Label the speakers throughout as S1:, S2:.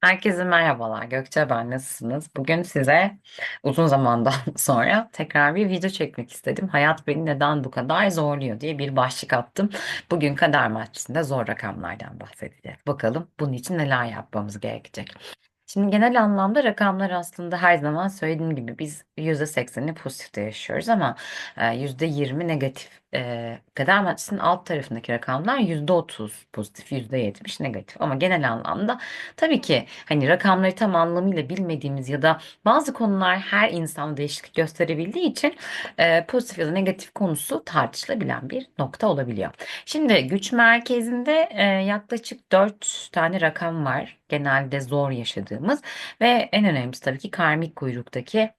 S1: Herkese merhabalar. Gökçe ben nasılsınız? Bugün size uzun zamandan sonra tekrar bir video çekmek istedim. Hayat beni neden bu kadar zorluyor diye bir başlık attım. Bugün Kader Maçısı'nda zor rakamlardan bahsedeceğiz. Bakalım bunun için neler yapmamız gerekecek. Şimdi genel anlamda rakamlar aslında her zaman söylediğim gibi biz %80'i pozitifte yaşıyoruz ama e, %20 negatif. E, kader maddesinin alt tarafındaki rakamlar %30 pozitif, %70 negatif. Ama genel anlamda tabii ki hani rakamları tam anlamıyla bilmediğimiz ya da bazı konular her insan değişiklik gösterebildiği için e, pozitif ya da negatif konusu tartışılabilen bir nokta olabiliyor. Şimdi güç merkezinde e, yaklaşık 4 tane rakam var. Genelde zor yaşadığımız ve en önemlisi tabii ki karmik kuyruktaki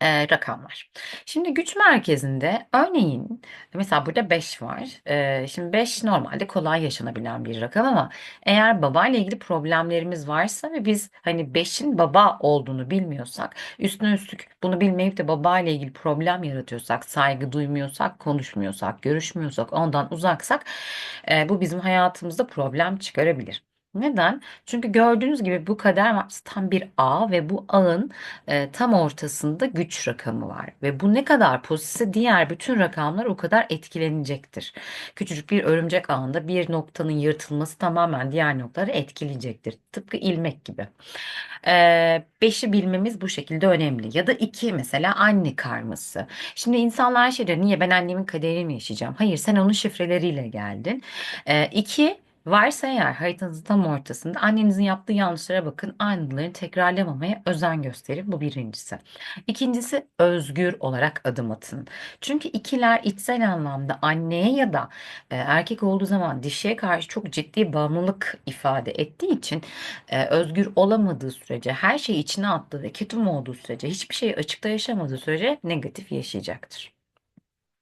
S1: e, rakamlar. Şimdi güç merkezinde örneğin mesela burada 5 var. E, şimdi 5 normalde kolay yaşanabilen bir rakam ama eğer babayla ilgili problemlerimiz varsa ve biz hani 5'in baba olduğunu bilmiyorsak üstüne üstlük bunu bilmeyip de babayla ilgili problem yaratıyorsak, saygı duymuyorsak, konuşmuyorsak, görüşmüyorsak, ondan uzaksak e, bu bizim hayatımızda problem çıkarabilir. Neden? Çünkü gördüğünüz gibi bu kader maddesi tam bir ağ ve bu ağın e, tam ortasında güç rakamı var. Ve bu ne kadar pozitifse diğer bütün rakamlar o kadar etkilenecektir. Küçücük bir örümcek ağında bir noktanın yırtılması tamamen diğer noktaları etkileyecektir. Tıpkı ilmek gibi. E, beşi bilmemiz bu şekilde önemli. Ya da iki mesela anne karması. Şimdi insanlar şey diyor niye ben annemin kaderini mi yaşayacağım? Hayır sen onun şifreleriyle geldin. E, iki Varsa eğer haritanızın tam ortasında annenizin yaptığı yanlışlara bakın, aynılarını tekrarlamamaya özen gösterin. Bu birincisi. İkincisi özgür olarak adım atın. Çünkü ikiler içsel anlamda anneye ya da e, erkek olduğu zaman dişiye karşı çok ciddi bağımlılık ifade ettiği için e, özgür olamadığı sürece, her şeyi içine attığı ve ketum olduğu sürece, hiçbir şeyi açıkta yaşamadığı sürece negatif yaşayacaktır.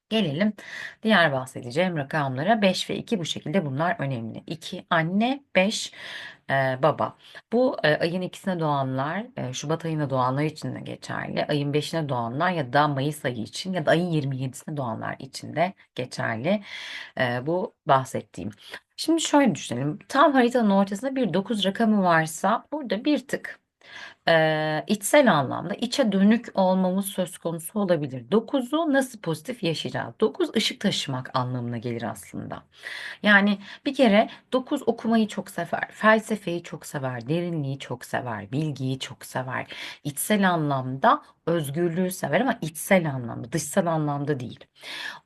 S1: Gelelim diğer bahsedeceğim rakamlara. 5 ve 2 bu şekilde bunlar önemli. 2 anne, 5 e, baba. Bu e, ayın ikisine doğanlar, e, Şubat ayına doğanlar için de geçerli. Ayın 5'ine doğanlar ya da Mayıs ayı için ya da ayın 27'sine doğanlar için de geçerli. E, bu bahsettiğim. Şimdi şöyle düşünelim. Tam haritanın ortasında bir 9 rakamı varsa burada bir tık e, içsel anlamda içe dönük olmamız söz konusu olabilir. Dokuzu nasıl pozitif yaşayacağız? Dokuz ışık taşımak anlamına gelir aslında. Yani bir kere dokuz okumayı çok sever, felsefeyi çok sever, derinliği çok sever, bilgiyi çok sever. İçsel anlamda özgürlüğü sever ama içsel anlamda, dışsal anlamda değil.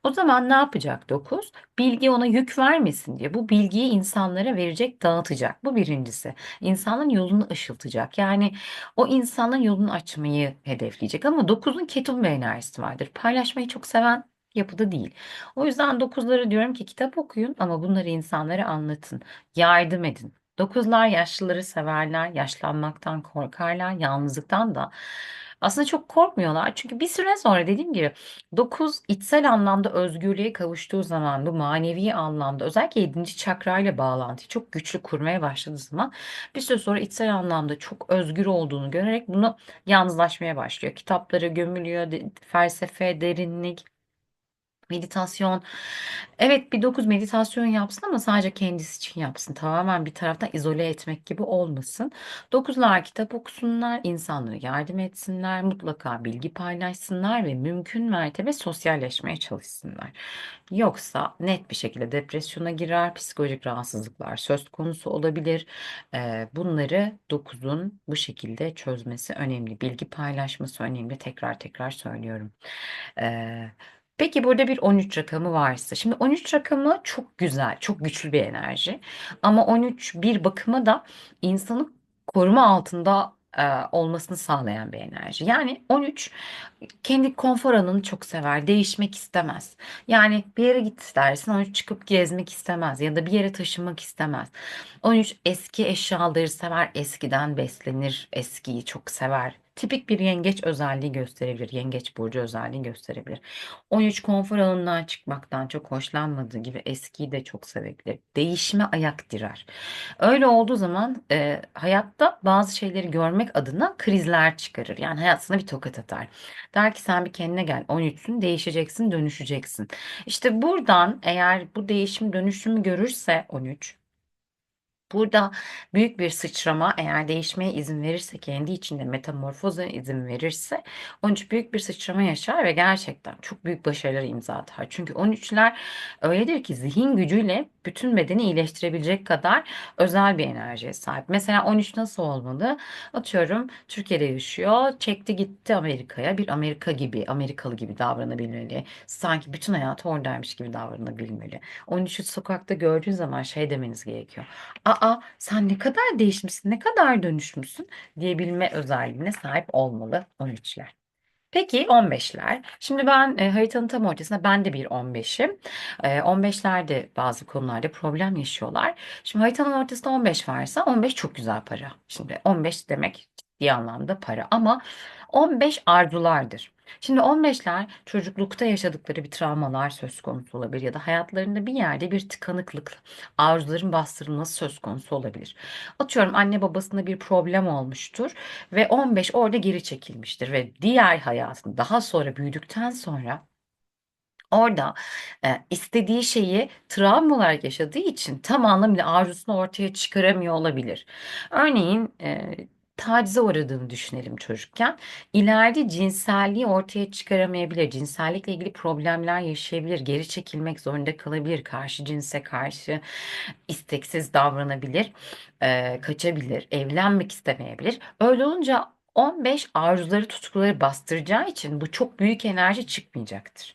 S1: O zaman ne yapacak 9? Bilgi ona yük vermesin diye bu bilgiyi insanlara verecek, dağıtacak. Bu birincisi. İnsanın yolunu ışıltacak. Yani o insanın yolunu açmayı hedefleyecek. Ama 9'un ketum bir enerjisi vardır. Paylaşmayı çok seven yapıda değil. O yüzden dokuzları diyorum ki kitap okuyun ama bunları insanlara anlatın. Yardım edin. Dokuzlar yaşlıları severler, yaşlanmaktan korkarlar, yalnızlıktan da. Aslında çok korkmuyorlar. Çünkü bir süre sonra dediğim gibi 9 içsel anlamda özgürlüğe kavuştuğu zaman bu manevi anlamda özellikle 7. çakrayla bağlantıyı çok güçlü kurmaya başladığı zaman bir süre sonra içsel anlamda çok özgür olduğunu görerek bunu yalnızlaşmaya başlıyor. Kitaplara gömülüyor, felsefe, derinlik. Meditasyon. Evet bir 9 meditasyon yapsın ama sadece kendisi için yapsın. Tamamen bir taraftan izole etmek gibi olmasın. Dokuzlar kitap okusunlar, insanlara yardım etsinler, mutlaka bilgi paylaşsınlar ve mümkün mertebe sosyalleşmeye çalışsınlar. Yoksa net bir şekilde depresyona girer, psikolojik rahatsızlıklar söz konusu olabilir. Ee, bunları dokuzun bu şekilde çözmesi önemli. Bilgi paylaşması önemli. Tekrar tekrar söylüyorum. Ee, Peki burada bir 13 rakamı varsa. Şimdi 13 rakamı çok güzel, çok güçlü bir enerji. Ama 13 bir bakıma da insanı koruma altında e, olmasını sağlayan bir enerji. Yani 13 kendi konfor alanını çok sever, değişmek istemez. Yani bir yere git dersin 13 çıkıp gezmek istemez ya da bir yere taşınmak istemez. 13 eski eşyaları sever, eskiden beslenir, eskiyi çok sever. Tipik bir yengeç özelliği gösterebilir. Yengeç burcu özelliği gösterebilir. 13 konfor alanından çıkmaktan çok hoşlanmadığı gibi eskiyi de çok sevebilir. Değişime ayak direr. Öyle olduğu zaman e, hayatta bazı şeyleri görmek adına krizler çıkarır. Yani hayatına bir tokat atar. Der ki sen bir kendine gel. 13'sün değişeceksin, dönüşeceksin. İşte buradan eğer bu değişim dönüşümü görürse 13 Burada büyük bir sıçrama eğer değişmeye izin verirse, kendi içinde metamorfoza izin verirse 13 büyük bir sıçrama yaşar ve gerçekten çok büyük başarılar imza atar. Çünkü 13'ler öyledir ki zihin gücüyle bütün bedeni iyileştirebilecek kadar özel bir enerjiye sahip. Mesela 13 nasıl olmalı? Atıyorum Türkiye'de yaşıyor, çekti gitti Amerika'ya bir Amerika gibi, Amerikalı gibi davranabilmeli. Sanki bütün hayatı oradaymış gibi davranabilmeli. 13'ü sokakta gördüğün zaman şey demeniz gerekiyor. Sen ne kadar değişmişsin, ne kadar dönüşmüşsün diyebilme özelliğine sahip olmalı 13'ler. Peki 15'ler. Şimdi ben e, haritanın tam ortasında ben de bir 15'im. E, 15'ler de bazı konularda problem yaşıyorlar. Şimdi haritanın ortasında 15 varsa 15 çok güzel para. Şimdi 15 demek ciddi anlamda para ama 15 arzulardır. Şimdi 15'ler çocuklukta yaşadıkları bir travmalar söz konusu olabilir ya da hayatlarında bir yerde bir tıkanıklık, arzuların bastırılması söz konusu olabilir. Atıyorum anne babasında bir problem olmuştur ve 15 orada geri çekilmiştir ve diğer hayatında daha sonra büyüdükten sonra Orada e, istediği şeyi travma olarak yaşadığı için tam anlamıyla arzusunu ortaya çıkaramıyor olabilir. Örneğin e, tacize uğradığını düşünelim çocukken. İleride cinselliği ortaya çıkaramayabilir. Cinsellikle ilgili problemler yaşayabilir. Geri çekilmek zorunda kalabilir. Karşı cinse karşı isteksiz davranabilir. e, kaçabilir. Evlenmek istemeyebilir. Öyle olunca 15 arzuları, tutkuları bastıracağı için bu çok büyük enerji çıkmayacaktır.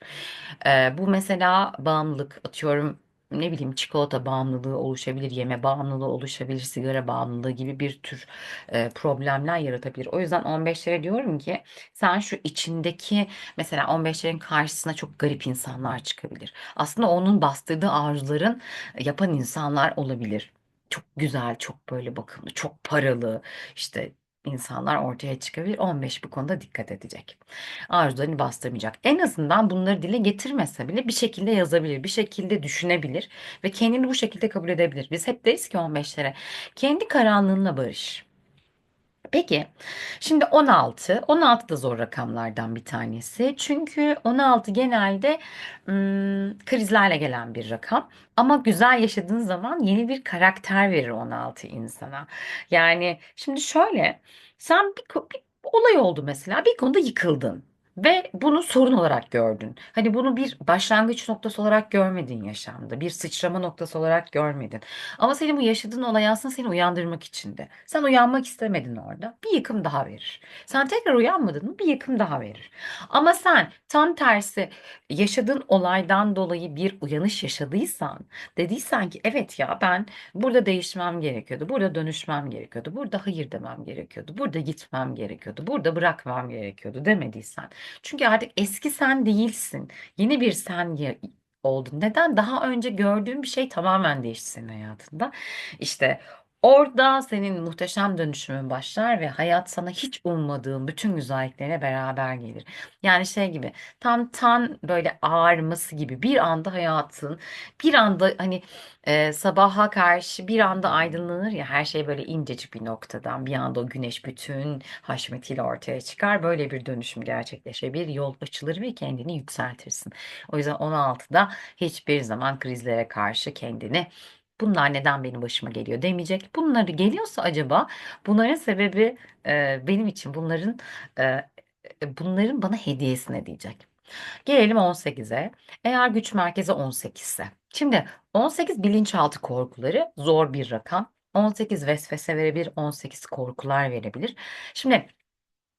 S1: Ee, bu mesela bağımlılık atıyorum ne bileyim çikolata bağımlılığı oluşabilir, yeme bağımlılığı oluşabilir, sigara bağımlılığı gibi bir tür e, problemler yaratabilir. O yüzden 15'lere diyorum ki sen şu içindeki mesela 15'lerin karşısına çok garip insanlar çıkabilir. Aslında onun bastırdığı arzuların yapan insanlar olabilir. Çok güzel, çok böyle bakımlı, çok paralı işte insanlar ortaya çıkabilir. 15 bu konuda dikkat edecek. Arzularını bastırmayacak. En azından bunları dile getirmese bile bir şekilde yazabilir, bir şekilde düşünebilir ve kendini bu şekilde kabul edebilir. Biz hep deriz ki 15'lere kendi karanlığınla barış. Peki, şimdi 16. 16 da zor rakamlardan bir tanesi. Çünkü 16 genelde ım, krizlerle gelen bir rakam. Ama güzel yaşadığın zaman yeni bir karakter verir 16 insana. Yani şimdi şöyle, sen bir, bir olay oldu mesela, bir konuda yıkıldın. Ve bunu sorun olarak gördün. Hani bunu bir başlangıç noktası olarak görmedin yaşamda. Bir sıçrama noktası olarak görmedin. Ama senin bu yaşadığın olay aslında seni uyandırmak içindi. Sen uyanmak istemedin orada. Bir yıkım daha verir. Sen tekrar uyanmadın mı bir yıkım daha verir. Ama sen tam tersi yaşadığın olaydan dolayı bir uyanış yaşadıysan, dediysen ki evet ya ben burada değişmem gerekiyordu. Burada dönüşmem gerekiyordu. Burada hayır demem gerekiyordu. Burada gitmem gerekiyordu. Burada bırakmam gerekiyordu demediysen. Çünkü artık eski sen değilsin. Yeni bir sen oldun. Neden? Daha önce gördüğün bir şey tamamen değişti senin hayatında. İşte orada senin muhteşem dönüşümün başlar ve hayat sana hiç ummadığın bütün güzelliklerine beraber gelir. Yani şey gibi tam tan böyle ağarması gibi bir anda hayatın bir anda hani e, sabaha karşı bir anda aydınlanır ya her şey böyle incecik bir noktadan bir anda o güneş bütün haşmetiyle ortaya çıkar. Böyle bir dönüşüm gerçekleşebilir. Yol açılır ve kendini yükseltirsin. O yüzden 16'da hiçbir zaman krizlere karşı kendini bunlar neden benim başıma geliyor demeyecek. Bunları geliyorsa acaba bunların sebebi e, benim için bunların e, bunların bana hediyesine diyecek. Gelelim 18'e. Eğer güç merkezi 18 ise. Şimdi 18 bilinçaltı korkuları zor bir rakam. 18 vesvese verebilir, 18 korkular verebilir. Şimdi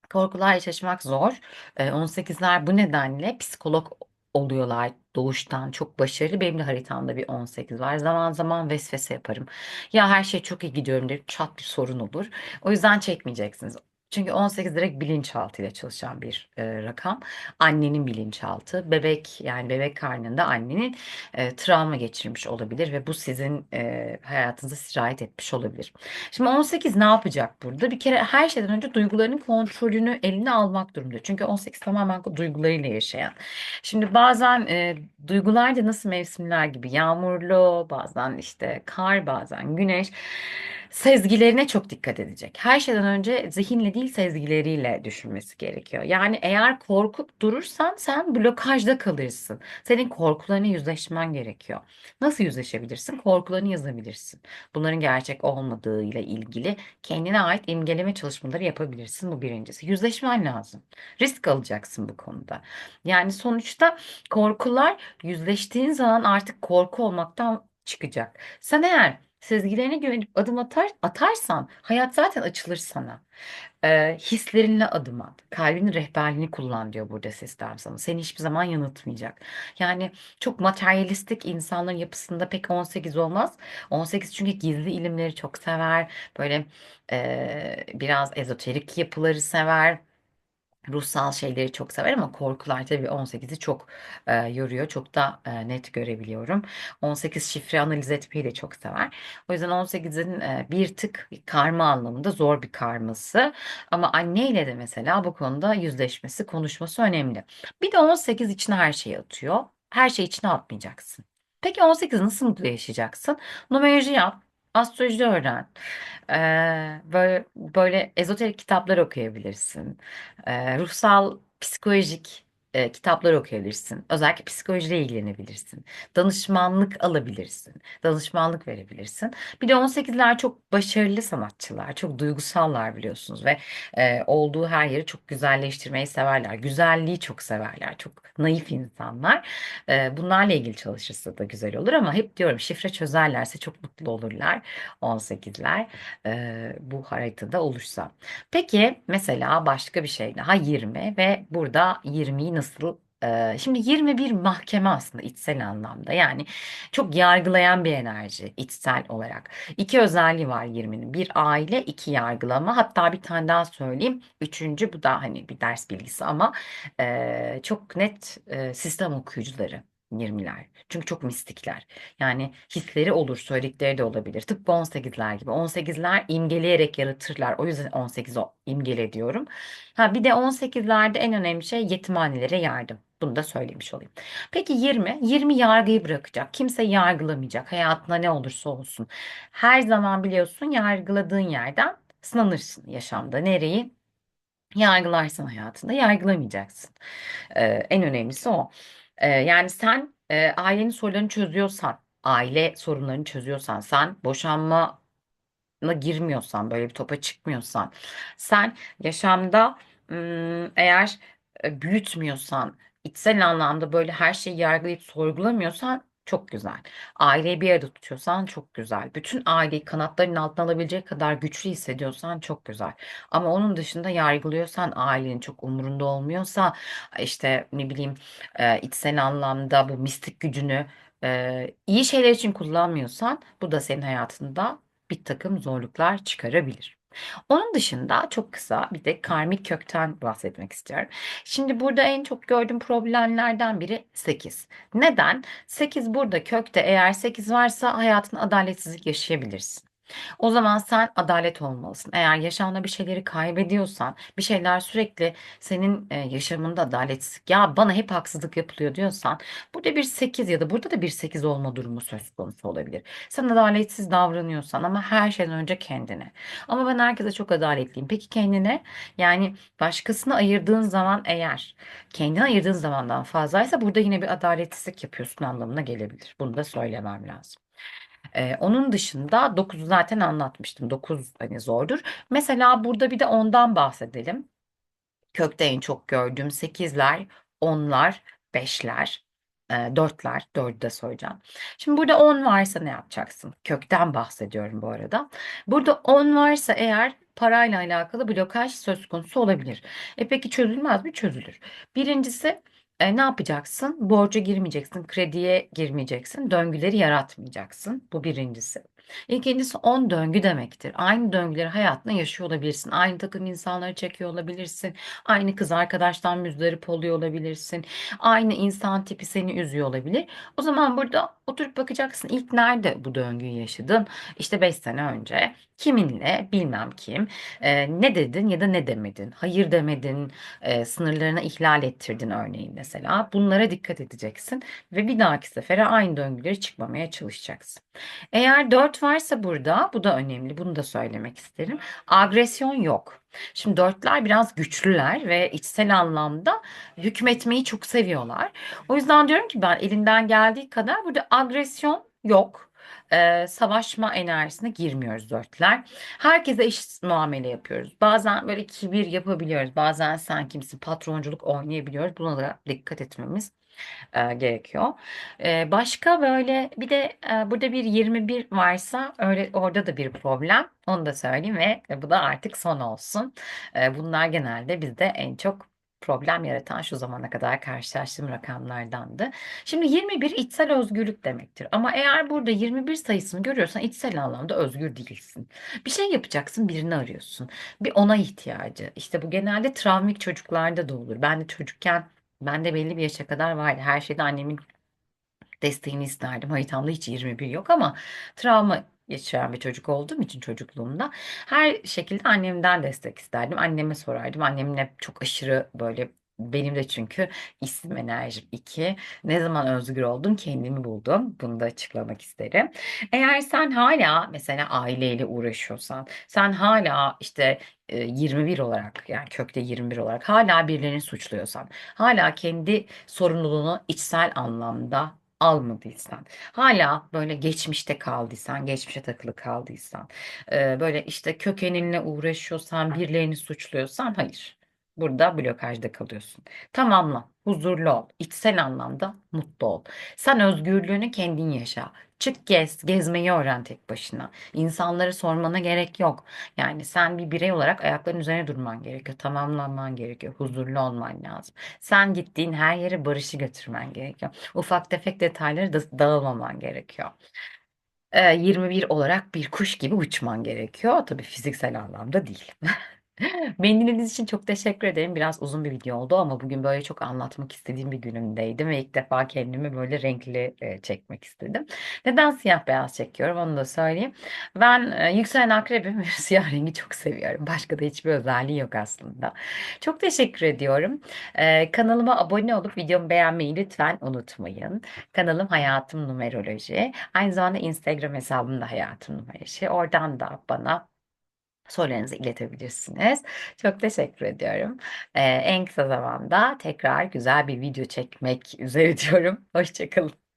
S1: korkular yaşamak zor. Ee, 18'ler bu nedenle psikolog oluyorlar doğuştan çok başarılı. Benim de haritamda bir 18 var. Zaman zaman vesvese yaparım. Ya her şey çok iyi gidiyorum der. Çat bir sorun olur. O yüzden çekmeyeceksiniz. Çünkü 18 direkt bilinçaltı ile çalışan bir e, rakam. Annenin bilinçaltı, bebek yani bebek karnında annenin e, travma geçirmiş olabilir ve bu sizin e, hayatınıza sirayet etmiş olabilir. Şimdi 18 ne yapacak burada? Bir kere her şeyden önce duygularının kontrolünü eline almak durumunda. Çünkü 18 tamamen duygularıyla yaşayan. Şimdi bazen e, duygular da nasıl mevsimler gibi yağmurlu, bazen işte kar, bazen güneş. Sezgilerine çok dikkat edecek. Her şeyden önce zihinle değil sezgileriyle düşünmesi gerekiyor. Yani eğer korkup durursan sen blokajda kalırsın. Senin korkularını yüzleşmen gerekiyor. Nasıl yüzleşebilirsin? Korkularını yazabilirsin. Bunların gerçek olmadığıyla ilgili kendine ait imgeleme çalışmaları yapabilirsin. Bu birincisi. Yüzleşmen lazım. Risk alacaksın bu konuda. Yani sonuçta korkular yüzleştiğin zaman artık korku olmaktan çıkacak. Sen eğer sezgilerine güvenip adım atar, atarsan hayat zaten açılır sana. Ee, hislerinle adım at. Kalbinin rehberliğini kullan diyor burada sistem sana. Seni hiçbir zaman yanıltmayacak. Yani çok materyalistik insanların yapısında pek 18 olmaz. 18 çünkü gizli ilimleri çok sever. Böyle e, biraz ezoterik yapıları sever. Ruhsal şeyleri çok sever ama korkular tabii 18'i çok e, yoruyor. Çok da e, net görebiliyorum. 18 şifre analiz etmeyi de çok sever. O yüzden 18'in e, bir tık karma anlamında zor bir karması. Ama anneyle de mesela bu konuda yüzleşmesi, konuşması önemli. Bir de 18 içine her şeyi atıyor. Her şey içine atmayacaksın. Peki 18 nasıl mutlu yaşayacaksın? Numeroloji yap, astroloji öğren. Ee, böyle, böyle ezoterik kitaplar okuyabilirsin. Ee, ruhsal, psikolojik e, kitaplar okuyabilirsin. Özellikle psikolojiyle ilgilenebilirsin. Danışmanlık alabilirsin. Danışmanlık verebilirsin. Bir de 18'ler çok başarılı sanatçılar. Çok duygusallar biliyorsunuz ve e, olduğu her yeri çok güzelleştirmeyi severler. Güzelliği çok severler. Çok naif insanlar. E, bunlarla ilgili çalışırsa da güzel olur ama hep diyorum şifre çözerlerse çok mutlu olurlar 18'ler e, bu haritada olursa. Peki mesela başka bir şey daha 20 ve burada 20'yi nasıl Şimdi 21 mahkeme aslında içsel anlamda yani çok yargılayan bir enerji içsel olarak. İki özelliği var 20'nin. Bir aile, iki yargılama. Hatta bir tane daha söyleyeyim. Üçüncü bu da hani bir ders bilgisi ama çok net sistem okuyucuları. 20'ler. Çünkü çok mistikler. Yani hisleri olur, söyledikleri de olabilir. Tıpkı 18'ler gibi. 18'ler imgeleyerek yaratırlar. O yüzden 18 o imgele diyorum. Ha bir de 18'lerde en önemli şey yetimhanelere yardım. Bunu da söylemiş olayım. Peki 20? 20 yargıyı bırakacak. Kimse yargılamayacak. Hayatında ne olursa olsun. Her zaman biliyorsun yargıladığın yerden sınanırsın yaşamda. Nereyi? Yargılarsın hayatında. Yargılamayacaksın. Ee, en önemlisi o. Yani sen e, ailenin sorularını çözüyorsan, aile sorunlarını çözüyorsan, sen boşanma girmiyorsan, böyle bir topa çıkmıyorsan, sen yaşamda eğer e, büyütmüyorsan, içsel anlamda böyle her şeyi yargılayıp sorgulamıyorsan çok güzel. Aileyi bir arada tutuyorsan çok güzel. Bütün aileyi kanatlarının altına alabilecek kadar güçlü hissediyorsan çok güzel. Ama onun dışında yargılıyorsan ailenin çok umurunda olmuyorsa işte ne bileyim e, içsel anlamda bu mistik gücünü e, iyi şeyler için kullanmıyorsan bu da senin hayatında bir takım zorluklar çıkarabilir. Onun dışında çok kısa bir de karmik kökten bahsetmek istiyorum. Şimdi burada en çok gördüğüm problemlerden biri 8. Neden? 8 burada kökte eğer 8 varsa hayatın adaletsizlik yaşayabilirsin. O zaman sen adalet olmalısın. Eğer yaşamda bir şeyleri kaybediyorsan, bir şeyler sürekli senin e, yaşamında adaletsizlik, ya bana hep haksızlık yapılıyor diyorsan, burada bir 8 ya da burada da bir 8 olma durumu söz konusu olabilir. Sen adaletsiz davranıyorsan ama her şeyden önce kendine. Ama ben herkese çok adaletliyim. Peki kendine? Yani başkasını ayırdığın zaman eğer kendini ayırdığın zamandan fazlaysa burada yine bir adaletsizlik yapıyorsun anlamına gelebilir. Bunu da söylemem lazım. Ee, onun dışında 9'u zaten anlatmıştım. 9 hani zordur. Mesela burada bir de ondan bahsedelim. Kökte en çok gördüğüm 8'ler, 10'lar, 5'ler, e, 4'ler. 4'ü de söyleyeceğim. Şimdi burada 10 varsa ne yapacaksın? Kökten bahsediyorum bu arada. Burada 10 varsa eğer parayla alakalı blokaj söz konusu olabilir. E peki çözülmez mi? Çözülür. Birincisi e, ne yapacaksın? Borca girmeyeceksin, krediye girmeyeceksin, döngüleri yaratmayacaksın. Bu birincisi. İkincisi 10 döngü demektir. Aynı döngüleri hayatında yaşıyor olabilirsin. Aynı takım insanları çekiyor olabilirsin. Aynı kız arkadaştan müzdarip oluyor olabilirsin. Aynı insan tipi seni üzüyor olabilir. O zaman burada oturup bakacaksın. İlk nerede bu döngüyü yaşadın? İşte 5 sene önce. Kiminle? Bilmem kim. Ee, ne dedin ya da ne demedin? Hayır demedin. E, sınırlarına ihlal ettirdin örneğin mesela. Bunlara dikkat edeceksin ve bir dahaki sefere aynı döngüleri çıkmamaya çalışacaksın. Eğer 4 Varsa burada, bu da önemli. Bunu da söylemek isterim. Agresyon yok. Şimdi dörtler biraz güçlüler ve içsel anlamda hükmetmeyi çok seviyorlar. O yüzden diyorum ki ben elinden geldiği kadar burada agresyon yok. Ee, savaşma enerjisine girmiyoruz dörtler. Herkese eşit muamele yapıyoruz. Bazen böyle kibir yapabiliyoruz. Bazen sen kimsin patronculuk oynayabiliyoruz. Buna da dikkat etmemiz e, gerekiyor. E, başka böyle bir de e, burada bir 21 varsa öyle orada da bir problem. Onu da söyleyeyim ve bu da artık son olsun. E, bunlar genelde bizde en çok problem yaratan şu zamana kadar karşılaştığım rakamlardandı. Şimdi 21 içsel özgürlük demektir. Ama eğer burada 21 sayısını görüyorsan içsel anlamda özgür değilsin. Bir şey yapacaksın, birini arıyorsun. Bir ona ihtiyacı. İşte bu genelde travmik çocuklarda da olur. Ben de çocukken ben de belli bir yaşa kadar vardı. Her şeyde annemin desteğini isterdim. Haritamda hiç 21 yok ama travma geçiren bir çocuk olduğum için çocukluğumda her şekilde annemden destek isterdim. Anneme sorardım. Annemin hep çok aşırı böyle benim de çünkü isim enerjim 2. Ne zaman özgür oldum kendimi buldum. Bunu da açıklamak isterim. Eğer sen hala mesela aileyle uğraşıyorsan, sen hala işte e, 21 olarak yani kökte 21 olarak hala birilerini suçluyorsan, hala kendi sorumluluğunu içsel anlamda almadıysan, hala böyle geçmişte kaldıysan, geçmişe takılı kaldıysan, e, böyle işte kökeninle uğraşıyorsan, birilerini suçluyorsan hayır. Burada blokajda kalıyorsun. Tamamla, huzurlu ol, içsel anlamda mutlu ol. Sen özgürlüğünü kendin yaşa. Çık gez, gezmeyi öğren tek başına. İnsanları sormana gerek yok. Yani sen bir birey olarak ayakların üzerine durman gerekiyor. Tamamlanman gerekiyor. Huzurlu olman lazım. Sen gittiğin her yere barışı götürmen gerekiyor. Ufak tefek detayları da dağılmaman gerekiyor. Ee, 21 olarak bir kuş gibi uçman gerekiyor. Tabii fiziksel anlamda değil. Beni dinlediğiniz için çok teşekkür ederim. Biraz uzun bir video oldu ama bugün böyle çok anlatmak istediğim bir günümdeydim ve ilk defa kendimi böyle renkli e, çekmek istedim. Neden siyah beyaz çekiyorum onu da söyleyeyim. Ben e, yükselen akrebim ve siyah rengi çok seviyorum. Başka da hiçbir özelliği yok aslında. Çok teşekkür ediyorum. E, kanalıma abone olup videomu beğenmeyi lütfen unutmayın. Kanalım Hayatım Numeroloji. Aynı zamanda Instagram hesabım da Hayatım Numeroloji. Oradan da bana sorularınızı iletebilirsiniz. Çok teşekkür ediyorum. Ee, en kısa zamanda tekrar güzel bir video çekmek üzere diyorum. Hoşçakalın.